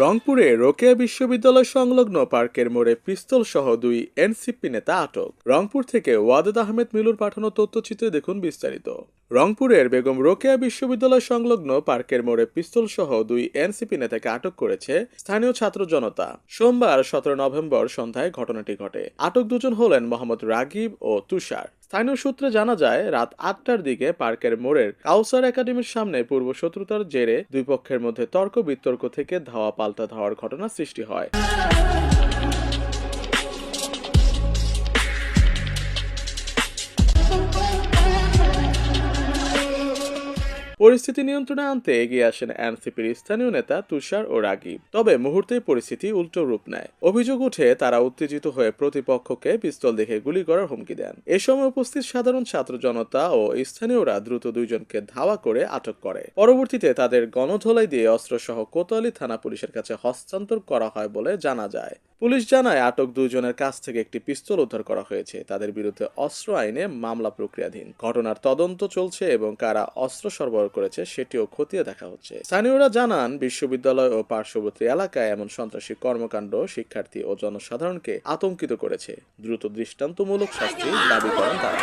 রংপুরে রোকেয়া বিশ্ববিদ্যালয় সংলগ্ন পার্কের মোড়ে পিস্তল সহ দুই এনসিপি নেতা আটক। রংপুর থেকে ওয়াদেদ আহমেদ মিলুর পাঠানো তথ্যচিত্রে দেখুন বিস্তারিত। রংপুরের বেগম রোকেয়া বিশ্ববিদ্যালয় সংলগ্ন পার্কের মোড়ে পিস্তল সহ দুই এনসিপি নেতাকে আটক করেছে স্থানীয় ছাত্র জনতা। সোমবার সতেরো নভেম্বর সন্ধ্যায় ঘটনাটি ঘটে। আটক দুজন হলেন মোহাম্মদ রাগিব ও তুষার। স্থানীয় সূত্রে জানা যায়, রাত আটটার দিকে পার্কের মোড়ের কাউসার একাডেমির সামনে পূর্ব শত্রুতার জেরে দুই পক্ষের মধ্যে তর্ক বিতর্ক থেকে ধাওয়া পাল্টা ধাওয়ার ঘটনা সৃষ্টি হয়। পরিস্থিতি নিয়ন্ত্রণে আনতে এগিয়ে আসেন এনসিপির স্থানীয় নেতা তুষার ও রাগিব তবে মুহূর্তেই পরিস্থিতি উল্টো রূপ নেয়। অভিযোগ উঠে তারা উত্তেজিত হয়ে প্রতিপক্ষকে পিস্তল দেখে গুলি করার হুমকি দেন। এ সময় উপস্থিত সাধারণ ছাত্র জনতা ও স্থানীয়রা দ্রুত দুইজনকে ধাওয়া করে আটক করে। পরবর্তীতে তাদের গণধোলাই দিয়ে অস্ত্রসহ কোতোয়ালি থানা পুলিশের কাছে হস্তান্তর করা হয় বলে জানা যায়। পুলিশ জানায় আটক দুইজনের কাছ থেকে একটি পিস্তল উদ্ধার করা হয়েছে। তাদের বিরুদ্ধে অস্ত্র আইনে মামলা প্রক্রিয়াধীন। ঘটনার তদন্ত চলছে এবং কারা অস্ত্র সরবরাহ করেছে সেটিও খতিয়ে দেখা হচ্ছে। স্থানীয়রা জানান, বিশ্ববিদ্যালয় ও পার্শ্ববর্তী এলাকায় এমন সন্ত্রাসী কর্মকাণ্ড শিক্ষার্থী ও জনসাধারণকে আতঙ্কিত করেছে। দ্রুত দৃষ্টান্তমূলক শাস্তি দাবি করেন তারা।